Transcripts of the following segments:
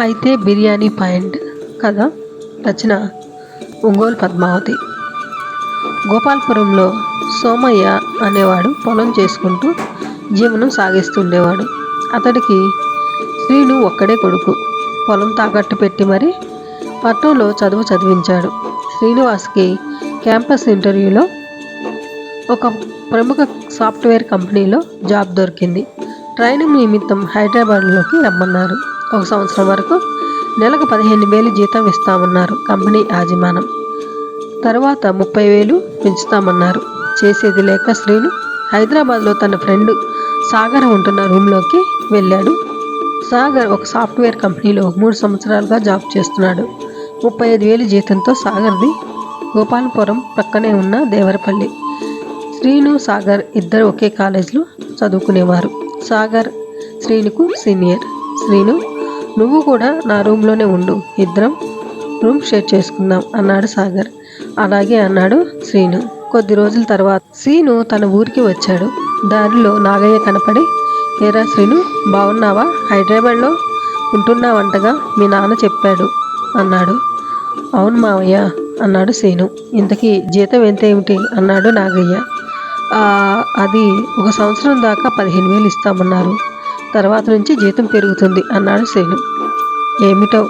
అయితే బిర్యానీ పాయింట్ కథ రచన ఒంగోలు పద్మావతి. గోపాల్పురంలో సోమయ్య అనేవాడు పొలం చేసుకుంటూ జీవనం సాగిస్తుండేవాడు. అతడికి శ్రీను ఒక్కడే కొడుకు. పొలం తాకట్టు పెట్టి మరి పట్నంలో చదువు చదివించాడు. శ్రీనివాస్కి క్యాంపస్ ఇంటర్వ్యూలో ఒక ప్రముఖ సాఫ్ట్వేర్ కంపెనీలో జాబ్ దొరికింది. ట్రైనింగ్ నిమిత్తం హైదరాబాద్లోకి రమ్మన్నారు. ఒక సంవత్సరం వరకు నెలకు పదిహేను వేలు జీతం ఇస్తామన్నారు కంపెనీ యాజమానం తర్వాత ముప్పై వేలు పెంచుతామన్నారు. చేసేది లేక శ్రీను హైదరాబాద్లో తన ఫ్రెండ్ సాగర్ ఉంటున్న రూమ్లోకి వెళ్ళాడు. సాగర్ ఒక సాఫ్ట్వేర్ కంపెనీలో మూడు సంవత్సరాలుగా జాబ్ చేస్తున్నాడు. ముప్పై ఐదు వేలు జీతంతో సాగర్ది గోపాలపురం పక్కనే ఉన్న దేవరపల్లి. శ్రీను సాగర్ ఇద్దరు ఒకే కాలేజీలో చదువుకునేవారు. సాగర్ శ్రీనుకు సీనియర్. శ్రీను నువ్వు కూడా నా రూమ్లోనే ఉండు. ఇద్దరం రూమ్ షేర్ చేసుకుందాం అన్నాడు సాగర్. అలాగే అన్నాడు శ్రీను. కొద్ది రోజుల తర్వాత శ్రీను తన ఊరికి వచ్చాడు. దారిలో నాగయ్య కనపడి ఏరా శ్రీను బాగున్నావా హైదరాబాద్లో ఉంటున్నావంటగా మీ నాన్న చెప్పాడు అన్నాడు. అవును మావయ్య అన్నాడు శ్రీను. ఇంతకీ జీతం ఎంత ఏమిటి అన్నాడు నాగయ్య. అది ఒక సంవత్సరం దాకా పదిహేను వేలు ఇస్తామన్నారు. తర్వాత నుంచి జీతం పెరుగుతుంది అన్నాడు శ్రీను ఏమిటో?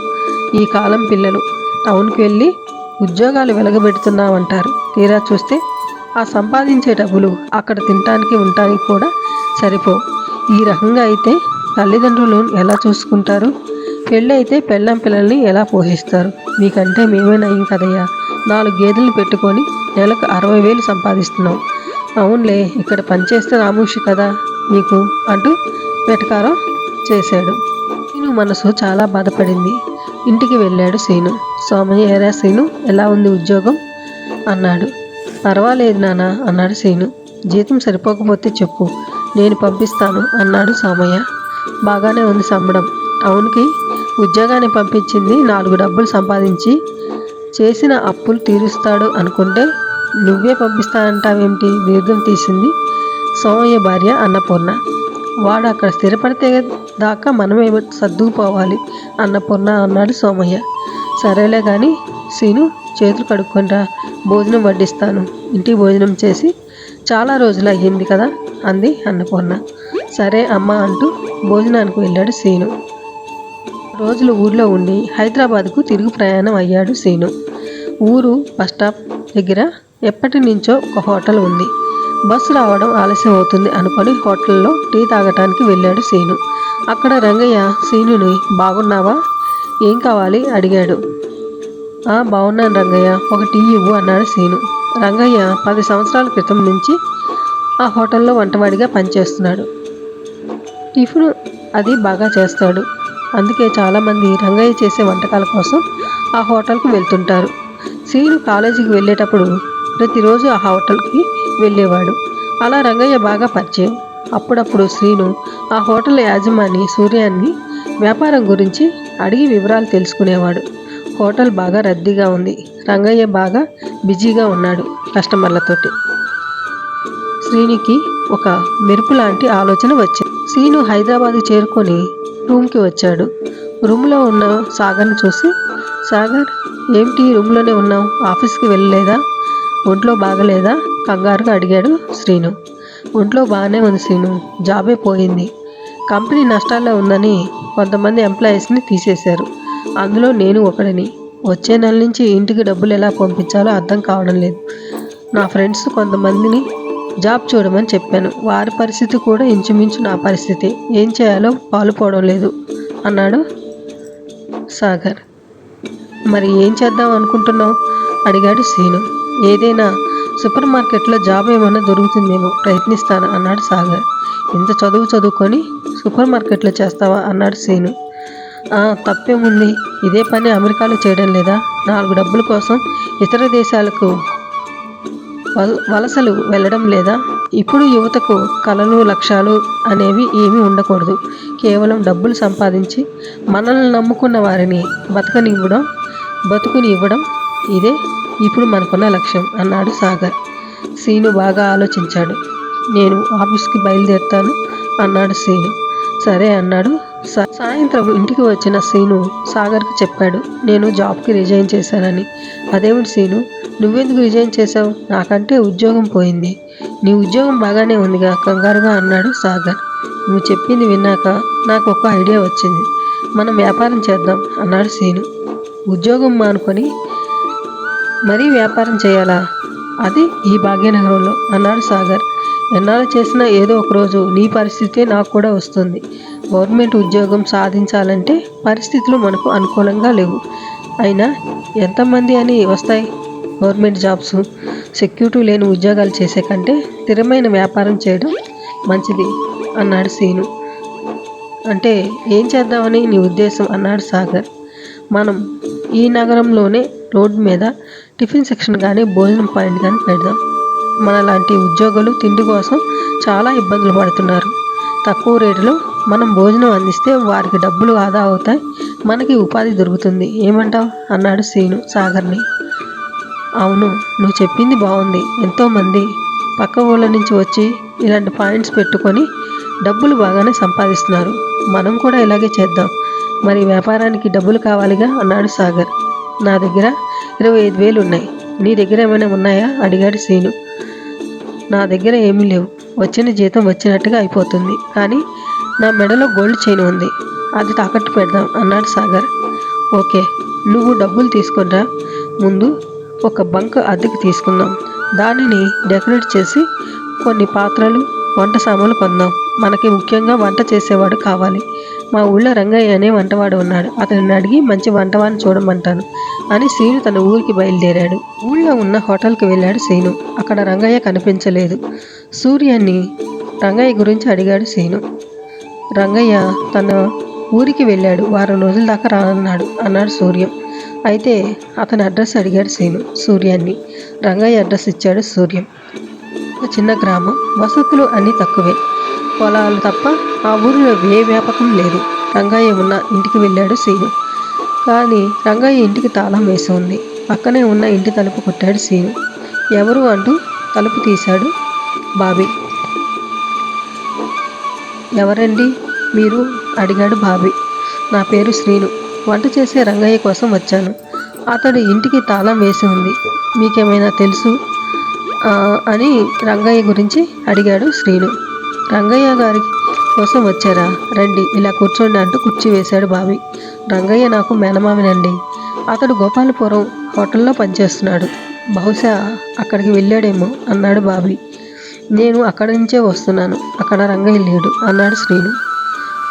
ఈ కాలం పిల్లలు. టౌన్కి వెళ్ళి ఉద్యోగాలు వెలగబెడుతున్నామంటారు. తీరా చూస్తే ఆ సంపాదించే డబ్బులు అక్కడ తినటానికి ఉండటానికి కూడా సరిపో. ఈ రకంగా అయితే తల్లిదండ్రులు ఎలా చూసుకుంటారు? పెళ్ళి అయితే పెళ్ళం పిల్లల్ని ఎలా పోషిస్తారు? మీకంటే మేమే నయం కదయ్యా నాలుగు గేదెలు పెట్టుకొని నెలకు అరవై వేలు సంపాదిస్తున్నాం. అవునులే ఇక్కడ పనిచేస్తే రామూషి కదా నీకు? అంటూ వెటకారం చేశాడు. సీను మనసు చాలా బాధపడింది. ఇంటికి వెళ్ళాడు సీను. సోమయ్య ఏరా సీను? ఎలా ఉంది ఉద్యోగం? అన్నాడు. పర్వాలేదు నాన్న అన్నాడు సీను. జీతం సరిపోకపోతే చెప్పు. నేను పంపిస్తాను అన్నాడు సోమయ్య. బాగానే ఉంది సంబడం. టౌన్కి ఉద్యోగాన్ని పంపించింది నాలుగు డబ్బులు సంపాదించి చేసిన అప్పులు తీరుస్తాడు అనుకుంటే నువ్వే పంపిస్తానంటావేమిటి? దీర్ఘం తీసింది సోమయ్య భార్య అన్నపూర్ణ. వాడు అక్కడ స్థిరపడితే దాకా మనమే సర్దుకుపోవాలి అన్నపూర్ణ అన్నాడు సోమయ్య. సరేలే కానీ సీను చేతులు కడుక్కుంటా భోజనం వడ్డిస్తాను. ఇంటికి భోజనం చేసి చాలా రోజులు అయ్యింది కదా అంది అన్నపూర్ణ సరే అమ్మ అంటూ భోజనానికి వెళ్ళాడు సీను. రోజులు ఊర్లో ఉండి హైదరాబాద్కు తిరుగు ప్రయాణం అయ్యాడు సీను. ఊరు బస్ స్టాప్ దగ్గర ఎప్పటి నుంచో ఒక హోటల్ ఉంది. బస్సు రావడం ఆలస్యం అవుతుంది అనుకొని హోటల్లో టీ తాగటానికి వెళ్ళాడు సీను. అక్కడ రంగయ్య సీనుని బాగున్నావా? ఏం కావాలి? అడిగాడు. "ఆ, బాగున్నాను రంగయ్య ఒక టీ ఇవ్వు అన్నాడు సీను. రంగయ్య పది సంవత్సరాల క్రితం నుంచి ఆ హోటల్లో వంటవాడిగా పనిచేస్తున్నాడు. టిఫిన్ అది బాగా చేస్తాడు. అందుకే చాలామంది రంగయ్య చేసే వంటకాల కోసం ఆ హోటల్కు వెళ్తుంటారు. సీను కాలేజీకి వెళ్ళేటప్పుడు ప్రతిరోజు ఆ హోటల్కి వెళ్ళేవాడు. అలా రంగయ్య బాగా పరిచయం. అప్పుడప్పుడు శ్రీను ఆ హోటల్ యాజమాని సూర్యాన్ని వ్యాపారం గురించి అడిగి వివరాలు తెలుసుకునేవాడు. హోటల్ బాగా రద్దీగా ఉంది. రంగయ్య బాగా బిజీగా ఉన్నాడు కస్టమర్లతోటి. శ్రీనికి ఒక మెరుపు లాంటి ఆలోచన వచ్చింది. శ్రీను హైదరాబాద్ చేరుకొని రూమ్కి వచ్చాడు. రూమ్లో ఉన్న సాగర్ని చూసి సాగర్ ఏమిటి రూమ్లోనే ఉన్నావు? ఆఫీస్కి వెళ్ళలేదా? ఒంట్లో బాగలేదా? కంగారుగా అడిగాడు శ్రీను. ఒంట్లో బాగానే ఉంది శ్రీను. జాబే పోయింది. కంపెనీ నష్టాల్లో ఉందని కొంతమంది ఎంప్లాయీస్ని తీసేశారు. అందులో నేను ఒకడిని. వచ్చే నెల నుంచి ఇంటికి డబ్బులు ఎలా పంపించాలో అర్థం కావడం లేదు. నా ఫ్రెండ్స్ కొంతమందిని జాబ్ చూడమని చెప్పాను. వారి పరిస్థితి కూడా ఇంచుమించు నా పరిస్థితి. ఏం చేయాలో పాలుపోవడం లేదు అన్నాడు సాగర్. మరి ఏం చేద్దాం అనుకుంటున్నావు? అడిగాడు శ్రీను. ఏదైనా సూపర్ మార్కెట్లో జాబ్ ఏమైనా దొరుకుతుందేమో ప్రయత్నిస్తాను అన్నాడు సాగర్. ఇంత చదువు చదువుకొని సూపర్ మార్కెట్లో చేస్తావా అన్నాడు సీను. తప్పేముంది. ఇదే పని అమెరికాలో చేయడం లేదా? నాలుగు డబ్బుల కోసం ఇతర దేశాలకు వల- వలసలు వెళ్ళడం లేదా? ఇప్పుడు యువతకు కళలు లక్ష్యాలు అనేవి ఏమీ ఉండకూడదు. కేవలం డబ్బులు సంపాదించి మనల్ని నమ్ముకున్న వారిని బతకనివ్వడం బతుకుని ఇవ్వడం ఇదే ఇప్పుడు మనకున్న లక్ష్యం అన్నాడు సాగర్. సీను బాగా ఆలోచించాడు. నేను ఆఫీస్కి బయలుదేరుతాను అన్నాడు సీను. సరే అన్నాడు సాయంత్రం ఇంటికి వచ్చిన సీను సాగర్కి చెప్పాడు. నేను జాబ్కి రిజైన్ చేశానని. అదేమిటి సీను? నువ్వెందుకు రిజైన్ చేశావు? నాకంటే ఉద్యోగం పోయింది. నీ ఉద్యోగం బాగానే ఉందిగా కంగారుగా అన్నాడు సాగర్. నువ్వు చెప్పింది విన్నాక నాకు ఒక ఐడియా వచ్చింది. మనం వ్యాపారం చేద్దాం అన్నాడు సీను. ఉద్యోగం మానుకొని మరీ వ్యాపారం చేయాలా? అది ఈ భాగ్యనగరంలో అన్నాడు సాగర్. ఎన్నాళ్ళు చేసినా ఏదో ఒకరోజు నీ పరిస్థితి నాకు కూడా వస్తుంది. గవర్నమెంట్ ఉద్యోగం సాధించాలంటే పరిస్థితులు మనకు అనుకూలంగా లేవు. అయినా ఎంతమంది అని వస్తాయి? గవర్నమెంట్ జాబ్స్ సెక్యూరిటీ లేని ఉద్యోగాలు చేసే కంటే స్థిరమైన వ్యాపారం చేయడం మంచిది అన్నాడు సీను. అంటే ఏం చేద్దామని నీ ఉద్దేశం? అన్నాడు సాగర్. మనం ఈ నగరంలోనే రోడ్డు మీద టిఫిన్ సెక్షన్ కానీ భోజనం పాయింట్ కానీ పెడదాం. మనలాంటి ఉద్యోగులు తిండి కోసం చాలా ఇబ్బందులు పడుతున్నారు. తక్కువ రేటులో మనం భోజనం అందిస్తే వారికి డబ్బులు ఆదా అవుతాయి. మనకి ఉపాధి దొరుకుతుంది. ఏమంటావు? అన్నాడు శ్రీను సాగర్ని. అవును నువ్వు చెప్పింది బాగుంది ఎంతోమంది పక్క ఊళ్ళ నుంచి వచ్చి ఇలాంటి పాయింట్స్ పెట్టుకొని డబ్బులు బాగానే సంపాదిస్తున్నారు. మనం కూడా ఇలాగే చేద్దాం. మరి వ్యాపారానికి డబ్బులు కావాలిగా? అన్నాడు సాగర్. నా దగ్గర ఇరవై ఐదు వేలు ఉన్నాయి. నీ దగ్గర ఏమైనా ఉన్నాయా? అడిగాడు సీను నా దగ్గర ఏమీ లేవు. వచ్చిన జీతం వచ్చినట్టుగా అయిపోతుంది. కానీ నా మెడలో గోల్డ్ చైన్ ఉంది. అది తాకట్టు పెడదాం అన్నాడు సాగర్. ఓకే నువ్వు డబ్బులు తీసుకురా. ముందు ఒక బంక్ అద్దెకి తీసుకుందాం. దానిని డెకరేట్ చేసి కొన్ని పాత్రలు వంట సామాన్లు కొందాం. మనకి ముఖ్యంగా వంట చేసేవాడు కావాలి. మా ఊళ్ళో రంగయ్య అనే వంటవాడు ఉన్నాడు. అతనిని అడిగి మంచి వంటవాడిని చూడమంటాను అని శ్రీను తన ఊరికి బయలుదేరాడు. ఊళ్ళో ఉన్న హోటల్కి వెళ్ళాడు శ్రీను అక్కడ రంగయ్య కనిపించలేదు. సూర్యాన్ని రంగయ్య గురించి అడిగాడు శ్రీను రంగయ్య తన ఊరికి వెళ్ళాడు. వారం రోజుల దాకా రానన్నాడు అన్నాడు సూర్యం. అయితే అతని అడ్రస్ అడిగాడు శ్రీను సూర్యాన్ని. రంగయ్య అడ్రస్ ఇచ్చాడు సూర్యం. ఒక చిన్న గ్రామం. వసతులు అన్నీ తక్కువే. పొలాలు తప్ప ఆ ఊరిలో ఏ వ్యాపకం లేదు. రంగయ్య ఉన్న ఇంటికి వెళ్ళాడు సీను కానీ రంగయ్య ఇంటికి తాళం వేసి ఉంది పక్కనే ఉన్న ఇంటి తలుపు కొట్టాడు సీను ఎవరు అంటూ తలుపు తీశాడు బాబీ. ఎవరండి మీరు? అడిగాడు బాబీ. నా పేరు శ్రీను. వంట చేసే రంగయ్య కోసం వచ్చాను. అతడు ఇంటికి తాళం వేసి ఉంది. మీకేమైనా తెలుసు? అని రంగయ్య గురించి అడిగాడు శ్రీను. రంగయ్య గారి కోసం వచ్చారా? రండి ఇలా కూర్చోండి అంటూ కుర్చీ వేశాడు బావి. రంగయ్య నాకు మేనమామినండి. అతడు గోపాలపురం హోటల్లో పనిచేస్తున్నాడు. బహుశా అక్కడికి వెళ్ళాడేమో అన్నాడు బాబీ నేను అక్కడి నుంచే వస్తున్నాను. అక్కడ రంగయ్య లేడు అన్నాడు శ్రీను.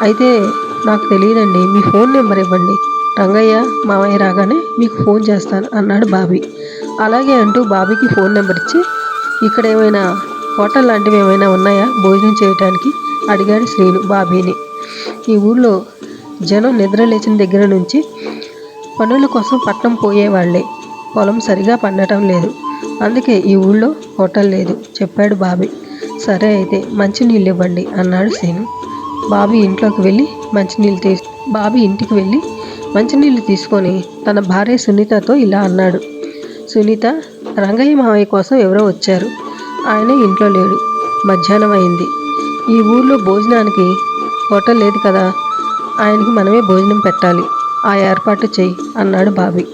అయితే నాకు తెలియదండి మీ ఫోన్ నెంబర్ ఇవ్వండి. రంగయ్య మామయ్య రాగానే మీకు ఫోన్ చేస్తాను అన్నాడు బాబీ అలాగే అంటూ బాబీకి ఫోన్ నెంబర్ ఇచ్చి ఇక్కడ ఏమైనా హోటల్ లాంటివి ఏమైనా ఉన్నాయా? భోజనం చేయడానికి అడిగాడు శ్రీను బాబీని. ఈ ఊళ్ళో జనం నిద్ర లేచిన దగ్గర నుంచి పనుల కోసం పట్నం పోయేవాళ్ళే. పొలం సరిగా పండటం లేదు. అందుకే ఈ ఊళ్ళో హోటల్ లేదు చెప్పాడు బాబీ. సరే అయితే మంచినీళ్ళు ఇవ్వండి అన్నాడు సీను బాబీ ఇంట్లోకి వెళ్ళి మంచినీళ్ళు తీ బాబీ ఇంటికి వెళ్ళి మంచినీళ్ళు తీసుకొని తన భార్య సునీతతో ఇలా అన్నాడు. సునీత రంగయ్య మావయ్య కోసం ఎవరో వచ్చారు. ఆయన ఇంట్లో లేడు. మధ్యాహ్నం అయింది. ఈ ఊర్లో భోజనానికి హోటల్ లేదు కదా ఆయనకి మనమే భోజనం పెట్టాలి. ఆ ఏర్పాటు చెయ్యి అన్నాడు బాబీ.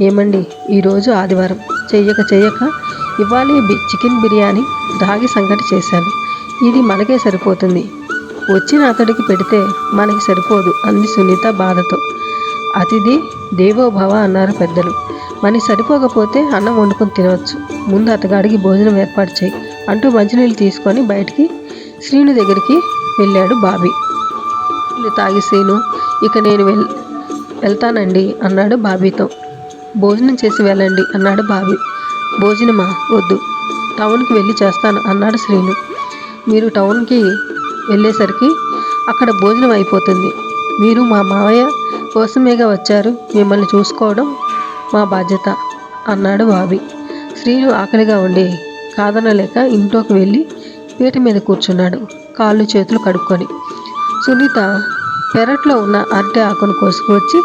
ఏమండి ఈరోజు ఆదివారం. చెయ్యక చెయ్యక ఇవాళ చికెన్ బిర్యానీ రాగి సంగటి చేశాను. ఇది మనకే సరిపోతుంది. వచ్చిన అతడికి పెడితే మనకి సరిపోదు అంది సునీత బాధతో. అతిథి దేవోభవ అన్నారు పెద్దలు. మనకి సరిపోకపోతే అన్నం వండుకొని తినవచ్చు. ముందు అతగాడికి భోజనం ఏర్పాటు చేయి అంటూ మంచినీళ్ళు తీసుకొని బయటికి శ్రీను దగ్గరికి వెళ్ళాడు బాబీ. నీళ్ళు తాగి శ్రీను ఇక నేను వెల్ వెళ్తానండి అన్నాడు బాబీతో. భోజనం చేసి వెళ్ళండి అన్నాడు బాబీ. భోజనమా? వద్దు. టౌన్కి వెళ్ళి చేస్తాను అన్నాడు శ్రీను. మీరు టౌన్కి వెళ్ళేసరికి అక్కడ భోజనం అయిపోతుంది. మీరు మా మావయ్య కోసమేగా వచ్చారు? మిమ్మల్ని చూసుకోవడం మా బాధ్యత అన్నాడు బాబీ. శ్రీను ఆకలిగా ఉండి కాదనలేక ఇంట్లోకి వెళ్ళి పీట మీద కూర్చున్నాడు కాళ్ళు చేతులు కడుక్కొని. సునీత పెరట్లో ఉన్న అరటి ఆకును కోసుకొచ్చి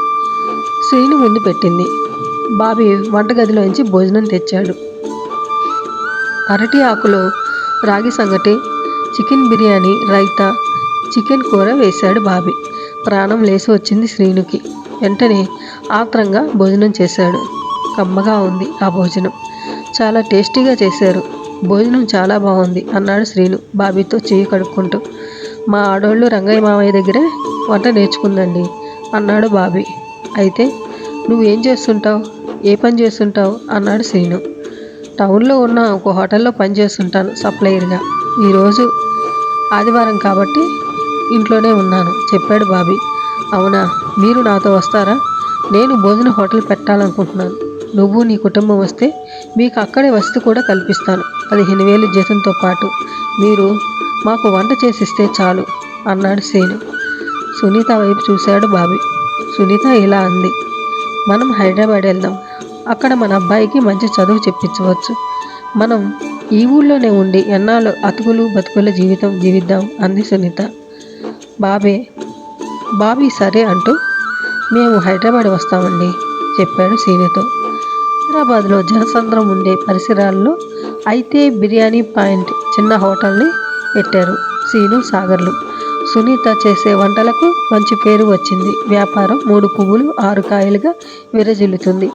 శ్రీను ముందు పెట్టింది. బాబీ వంటగదిలోంచి భోజనం తెచ్చాడు. అరటి ఆకులో రాగి సంగటి చికెన్ బిర్యానీ రైతా చికెన్ కూర వేశాడు బాబీ. ప్రాణం లేసి వచ్చింది శ్రీనుకి వెంటనే ఆత్రంగా భోజనం చేశాడు. కమ్మగా ఉంది ఆ భోజనం. చాలా టేస్టీగా చేశారు. భోజనం చాలా బాగుంది అన్నాడు శ్రీను బాబీతో చేయి కడుక్కుంటూ. మా ఆడోళ్ళు రంగయ్య మామయ్య దగ్గరే వంట నేర్చుకుందండి అన్నాడు బాబీ. అయితే నువ్వేం చేస్తుంటావు? ఏ పని చేస్తుంటావు? అన్నాడు శ్రీను టౌన్లో ఉన్న ఒక హోటల్లో పని చేస్తుంటాను సప్లయర్గా. ఈరోజు ఆదివారం కాబట్టి ఇంట్లోనే ఉన్నాను చెప్పాడు బాబీ. అవునా? మీరు నాతో వస్తారా? నేను భోజన హోటల్ పెట్టాలనుకుంటున్నాను. నువ్వు నీ కుటుంబం వస్తే మీకు అక్కడే వసతి కూడా కల్పిస్తాను. పదిహేను వేలు జీతంతో పాటు. మీరు మాకు వంట చేసిస్తే చాలు అన్నాడు సేను. సునీత వైపు చూశాడు బాబీ. సునీత ఇలా అంది. మనం హైదరాబాద్ వెళ్దాం. అక్కడ మన అబ్బాయికి మంచి చదువు చెప్పించవచ్చు. మనం ఈ ఊళ్ళోనే ఉండి ఎన్నాళ్ళు అతుకులు బతుకుల జీవితం జీవిద్దాం అంది సునీత. బాబే బాబీ సరే అంటూ మేము హైదరాబాద్ వస్తామండి చెప్పాడు సీనితో హైదరాబాద్లో జనసంద్రం ఉండే పరిసరాల్లో అయితే బిర్యానీ పాయింట్ చిన్న హోటల్ని పెట్టారు సీను సాగర్లు. సునీత చేసే వంటలకు మంచి పేరు వచ్చింది. వ్యాపారం మూడు పువ్వులు ఆరు కాయలుగా విరజిల్లుతుంది.